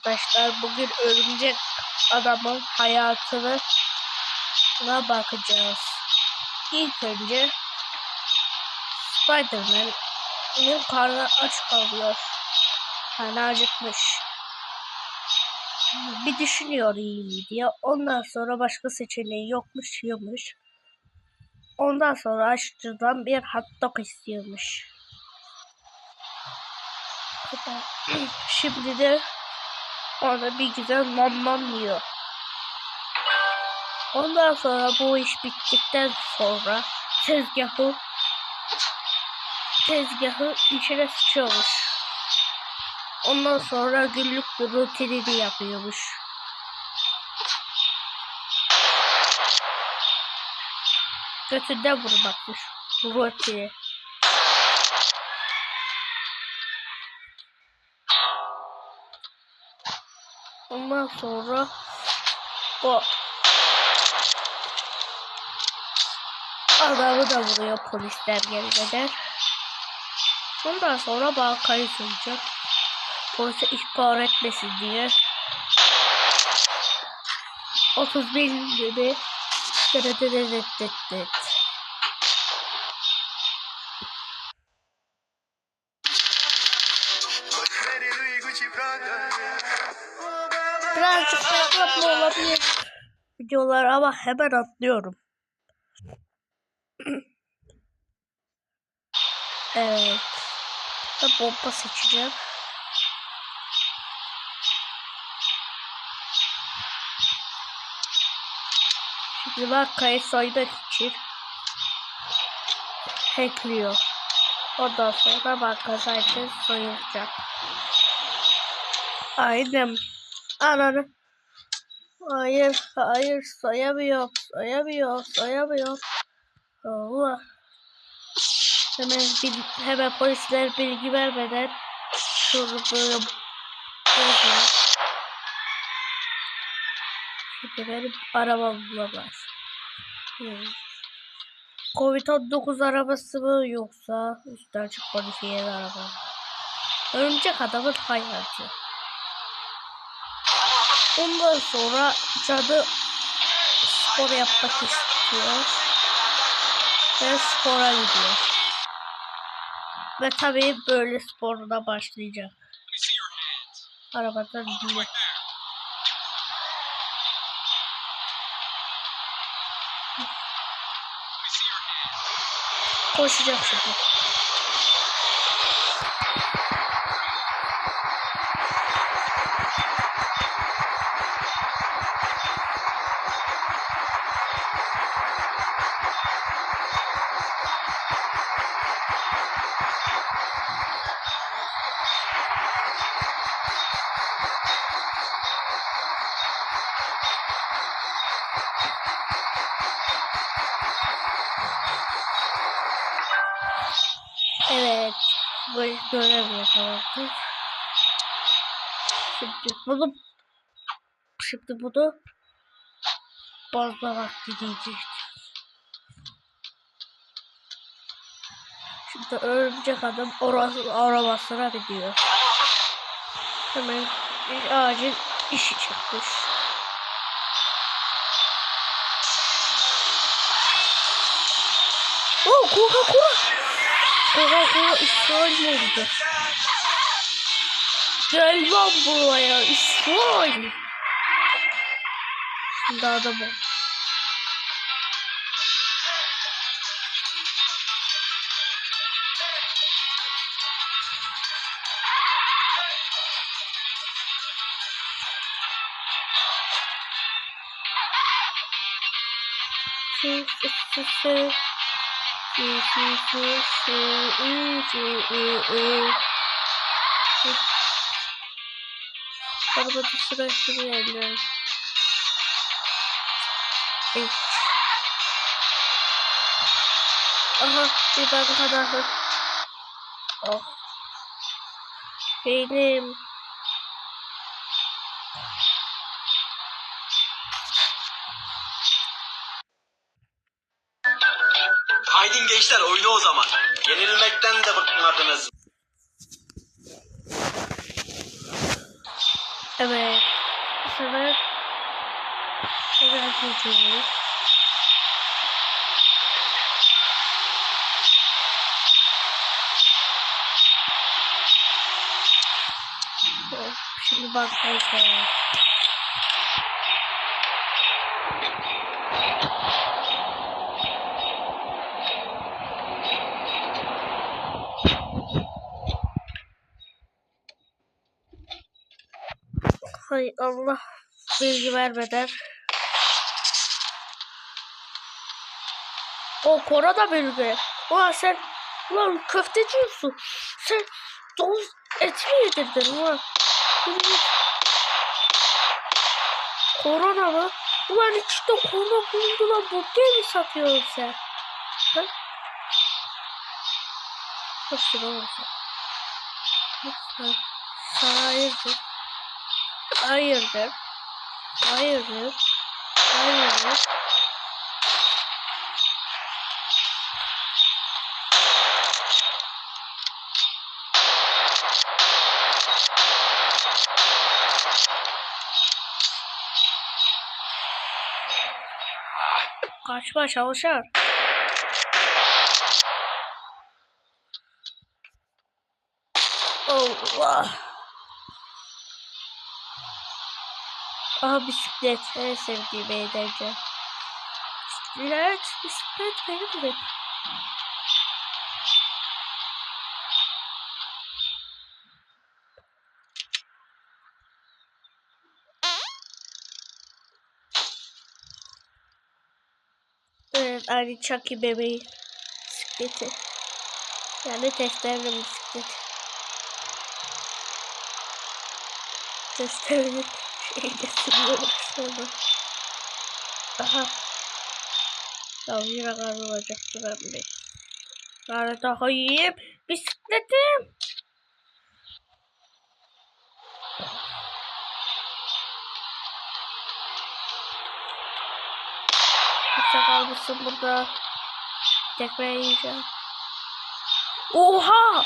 arkadaşlar. Bugün örümcek adamın hayatını na bakacağız. İlk önce Spider-Man'in karnı aç kalıyor. Karnı acıkmış. Bir düşünüyor iyi diye. Ondan sonra başka seçeneği yokmuş yiyormuş. Ondan sonra aşçıdan bir hot dog istiyormuş. Şimdi de orada bir güzel nam nam yiyor. Ondan sonra bu iş bittikten sonra tezgahı tezgahı içine sıçıyormuş. Ondan sonra günlük bir rutinini yapıyormuş. Götünden vurmakmış rutini. Ondan sonra o adamı da vuruyor polisler gelmeden. Ondan sonra bankayı soyacak. Polise ihbar etmesin diye. 30 bin gibi reddetti. Birazcık reklam olabilir videolar ama hemen atlıyorum. evet. Ben bomba seçeceğim. Şimdi bankayı soymak için hackliyor. Ondan sonra banka zaten soyulacak. Aynen. Ananı. Hayır, hayır, soyamıyor, soyamıyor, soyamıyor. Allah. Hemen bir, hemen polisler bilgi vermeden şunu böyle bozuyor. Şimdi benim arabam bulamaz. Hmm. Covid-19 arabası mı yoksa üstten açık modifiye araba? Örümcek adamın hayatı. Ondan sonra cadı spor yapmak istiyor. Ve spora gidiyor. Ve tabii böyle sporuna başlayacak. Arabadan gidiyor. Koşacak şimdi. Görev yakaladık. Şimdi bunu şimdi bunu bozma vakti. Şimdi örümcek adam orası arabasına gidiyor. Hemen bir acil işi çıkmış. Oh, Coca-Cola! Coca-Cola İsrail mi oldu? Gel lan buraya İsrail. Şimdi adam ol. Sı- sı- sı- Sı- sı- sı- sı. Ü- sı- ı- ı. Sı. Arabada sıra sürüyorlar. Evet. Aha bir banka daha. Oh. Benim. Zaman. Yenilmekten de bıkmadınız. Evet. Bu sefer biraz geçeceğiz. Oh, Şimdi bak. Hay Allah bilgi vermeden. O Kora da bilgi. Ulan sen ulan köfteci misin? Sen domuz et mi yedirdin ulan? Korona mı? Ulan işte korona bulundu lan burger mi satıyorsun sen? Ha? Hepsini olsun. Lütfen. Sana hayırdır. Hayırdır. Hayırdır. Hayırdır. Kaçma çalışır. Allah. Aha bisiklet. En sevdiğim eğlence. Bisiklet, bisiklet benim de. Evet, aynı Chucky bebeği bisikleti. Yani testlerle bisiklet. Testlerle şeyde sürüyorlar sonra. Aha. Ya yine kaybolacak ben de. Bari daha yiyeyim. Bisikletim. Kimse kalmışsın burada. Tekrar yiyeceğim. Oha!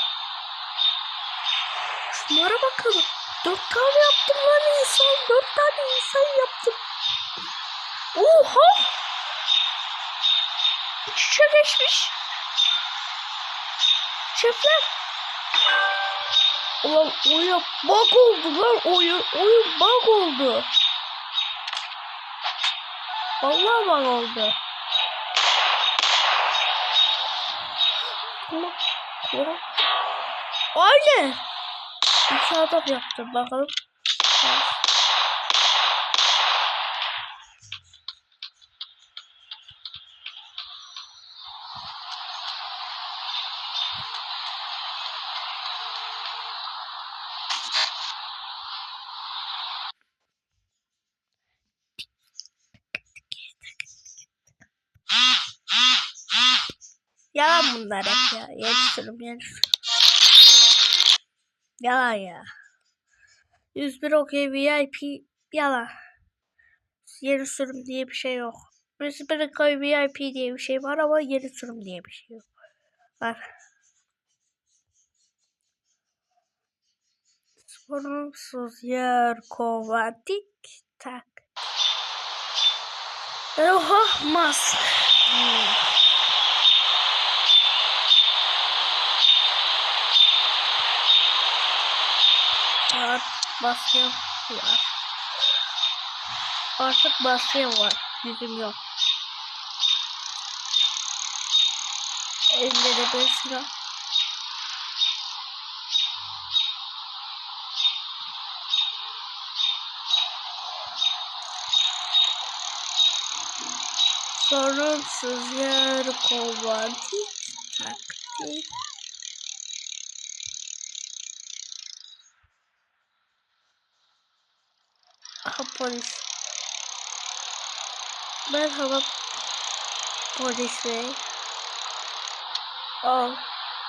Şunlara bakın. Dört tane yaptım lan insan. Dört tane insan yaptım. Oha! İç içe geçmiş. Şefler. Ulan oyun bug oldu lan oyun. Oyun bug oldu. Vallahi bug oldu. Ulan, ulan. Aynen. İki adam yaptım bakalım. Yalan bunlar hep ya. Yeni sürüm. Yalan ya. 101 okey VIP yalan. Yeni sürüm diye bir şey yok. 101 okey VIP diye bir şey var ama yeni sürüm diye bir şey yok. Var. Sorunsuz yer kova tik tak. Oha mask. Hmm. Maskem var. Artık maskem var. Yüzüm yok. Elimde de bir sıra. Sorunsuz yer kovan tik tak tik. Aha polis. Merhaba polis bey. Aa,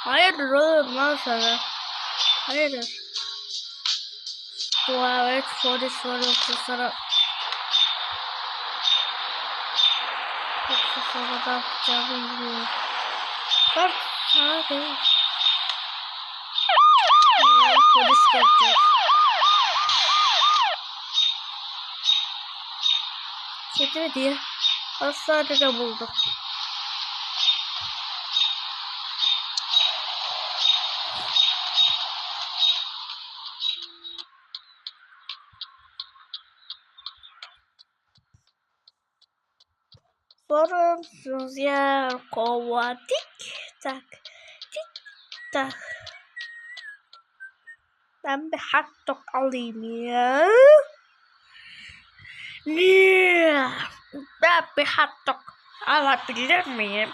hayırdır oğlum lan sana? Hayırdır? Dua et polis var yoksa sana... Yoksa sana da yapacağımı bilmiyorum. Bak sana polis gelecek. Mi diye. Hastanede buldum. Sorunsuz yer kova tik tak tik tak. Ben bir hot alayım ya. Ben bir hot alabilir miyim?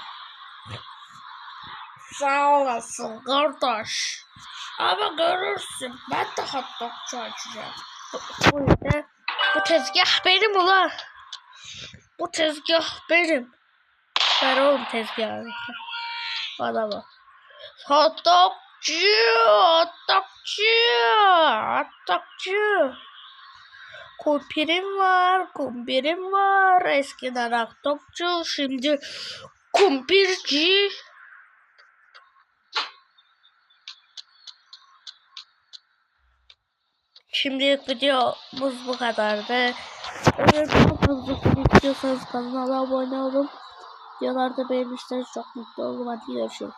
Sağ olasın kardeş. Ama görürsün ben de hot dogçu açacağım. Bu ne? Bu tezgah benim ulan. Bu tezgah benim. Ver oğlum tezgahı. Bana bak. Hot dogcu, hot dogcu, hot dogcu. Kumpirim var, kumpirim var. Eskiden hot dogcu, şimdi kumpirci. Şimdilik videomuz bu kadardı. Eğer daha fazla video istiyorsanız kanala abone olun. Videolarda beğenirseniz çok mutlu olurum. Hadi görüşürüz.